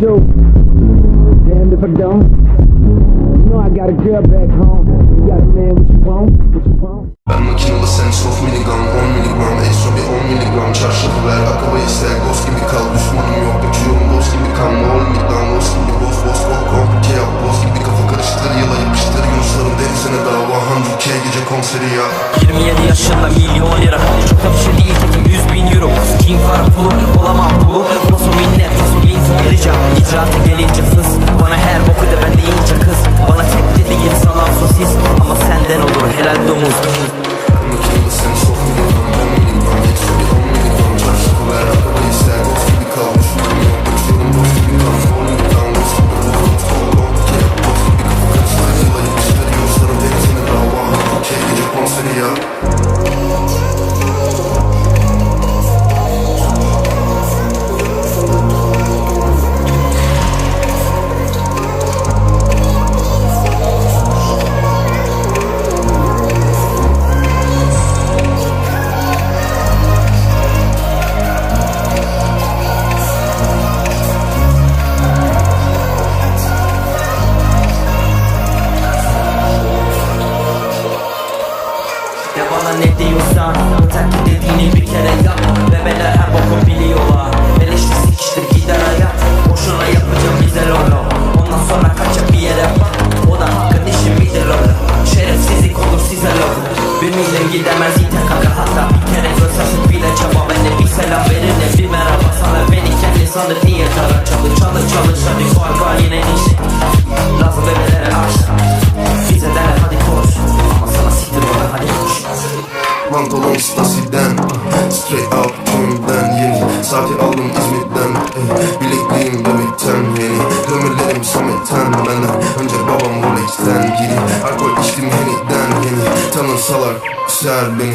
do. Damned if I don't. You know I got a girl back home. You got a man, what you want? What you want? I'ma kill a Ben one milligram, sof miligram, the miligram, milligram. Charge bir the miligram I can waste that. kara çalı çalı çalış. Hadi var var yine işin Lazım bebelere akşam Bize derler hadi koş. Ama sana siktir orada hadi koş. Pantolon stasiden Straight up tümden yeni Saati aldım İzmir'den eh. Bilekliğim demekten yeni Gömürlerim Samet'ten benden Önce babam Rolex'ten geri Alkol içtim yeniden yeni Tanınsalar ser beni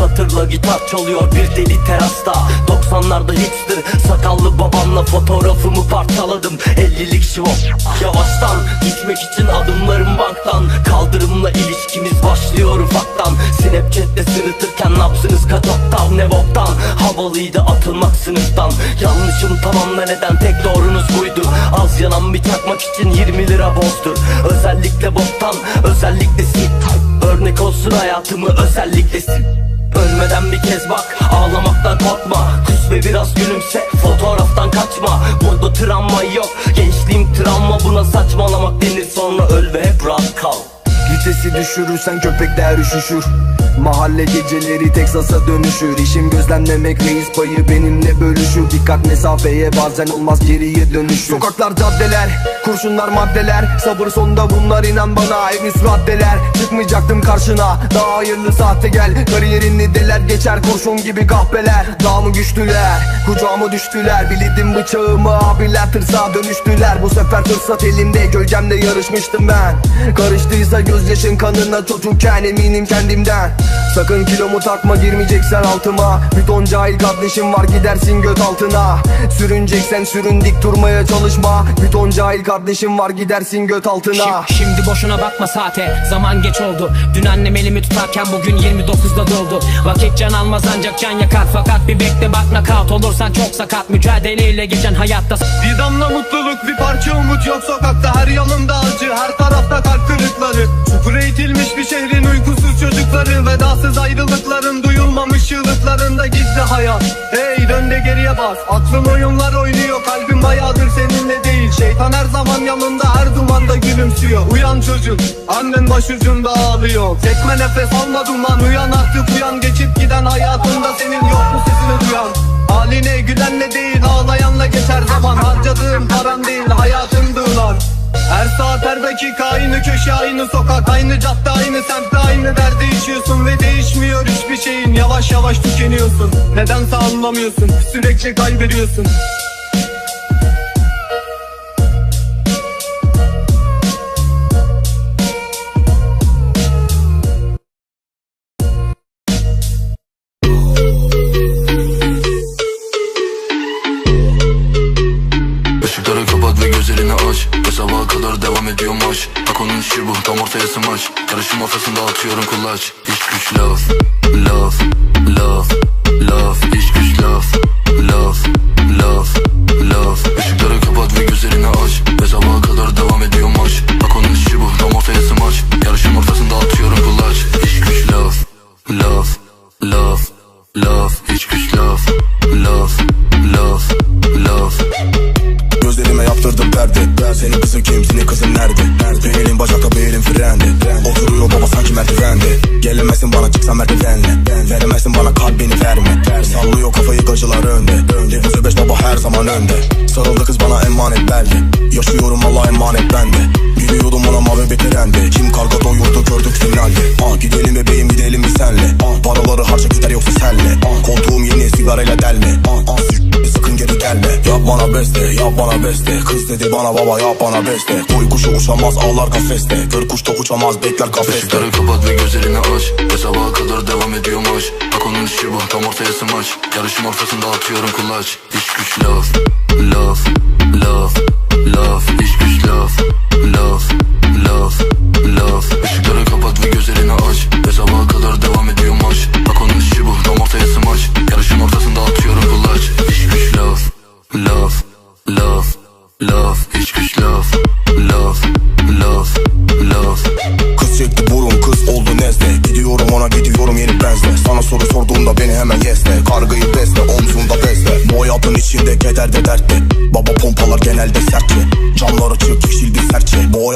satırla gitar çalıyor bir deli terasta. 90'larda hipster sakallı babamla fotoğrafımı parçaladım. 50'lik şov Yavaştan gitmek için adımlarım banktan. Kaldırımla ilişkimiz başlıyor ufaktan. Snapchat'te sırıtırken napsınız katoktan Ne boktan? Havalıydı atılmak sınıftan. Yanlışım tamam da neden tek doğrunuz buydu? Az yanan bir çakmak için 20 lira bozdur Özellikle boktan özellikle sip Örnek olsun hayatımı özellikle sip Ölmeden bir kez bak ağlamaktan korkma. Kus ve biraz gülümse fotoğraftan kaçma. Burada travma yok gençliğim travma. Buna saçmalamak denir sonra öl ve hep rahat kal Vitesi düşürürsen köpekler üşüşür Mahalle geceleri Teksas'a dönüşür. İşim gözlemlemek reis payı benimle bölüşür. Dikkat mesafeye bazen olmaz geriye dönüşür. Sokaklar caddeler, kurşunlar maddeler. Sabır sonunda bunlar inan bana. En üst raddeler Çıkmayacaktım karşına. Daha hayırlı saatte gel. Kariyerini deler geçer. Kurşun gibi kahpeler. Daha mı güçlüler, kucağıma düştüler. Bildim bıçağımı abiler tırsağa dönüştüler. Bu sefer fırsat elimde. Gölgemle yarışmıştım ben. Karıştıysa gözyaşın kanına çocukken eminim kendimden. Sakın kilomu takma girmeyeceksen altıma. Bir ton cahil kardeşim var gidersin göt altına. Sürüneceksen sürün dik durmaya çalışma. Bir ton cahil kardeşim var gidersin göt altına. Şi- Şimdi boşuna bakma saate zaman geç oldu. Dün annem elimi tutarken bugün 29'da doldu. Vakit can almaz ancak can yakar. Fakat bir bekle bak nakat olursan çok sakat. Mücadeleyle geçen hayatta Bir damla mutluluk bir parça umut. Yok sokakta Her yanımda acı her tarafta kalp kırıkları Çukur eğitilmiş bir şehrin uykusuz çocukları Vedasız ayrılıkların duyulmamış çığlıklarında gizli hayat. Hey dön de geriye bas aklın oyunlar oynuyor Kalbim bayağıdır seninle değil. Şeytan her zaman yanında her dumanda gülümsüyor. Uyan çocuk annen başucunda ağlıyor. Çekme nefes alma duman uyan artık uyan. Geçip giden hayatında senin yok mu sesini duyan? Haline gülenle değil ağlayanla geçer zaman. Harcadığın paran değil ulan her saat her dakika aynı köşe aynı sokak Aynı cadde aynı semtte aynı derde işiyorsun Ve değişmiyor hiçbir şeyin. Yavaş yavaş tükeniyorsun. Nedense anlamıyorsun sürekli kaybediyorsun gözlerini aç. Ve sabaha kadar devam ediyor maç. Bak onun işi bu tam ortaya smaç. Yarışın ortasında atıyorum kulaç. İş güç laf Laf Laf Laf. İş güç Laf Laf perde Senin kızın kim senin kızın nerede? Bir elin bacakta bir elin frende. Oturuyor baba sanki merdivende Gelemezsin bana çıksan merdivenle Veremezsin bana kalbini verme. Sallıyor kafayı gacılar önde. Devizli beş baba her zaman önde. Sarıldı kız bana emanet belli Yaşıyorum Allah emanet bende. Gülüyordum ona mavi bir trende Kim karga doyurdu gördük finalde. Ah, Gidelim bebeğim gidelim bir senle. Ah, Paraları harca gider yoksa senle. Ah, Koltuğum yeni sigarayla delme. Ah, ah, Sakın geri gelme. Yap bana beste yap bana beste. Kız dedi bana baba yap bana beste. Toy kuşu uçamaz ağlar kafeste. Gör kuş da uçamaz bekler kafeste. Işıkları kapat ve gözlerini aç. Ve sabaha kadar devam ediyor maç. Bak işi bu tam ortaya smaç. Yarışın ortasında atıyorum kulaç. İş güç laf Laf Laf Laf. İş güç laf Laf Laf Laf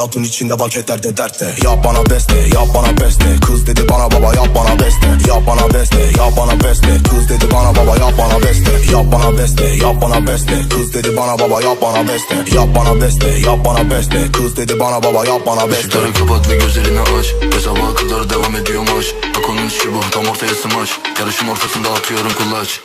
hayatın içinde vakitler de dertte Yap bana beste yap bana beste. Kız dedi bana baba yap bana beste. Yap bana beste yap bana beste. Kız dedi bana baba yap bana beste. Yap bana beste yap bana beste. Kız dedi bana baba yap bana beste. Yap bana beste yap bana beste. Kız dedi bana baba yap bana beste. Işıkları kapat ve gözlerini aç. Ve sabaha kadar devam ediyor maç. Bak onun işi bu tam ortaya smaç. Yarışın ortasında atıyorum kulaç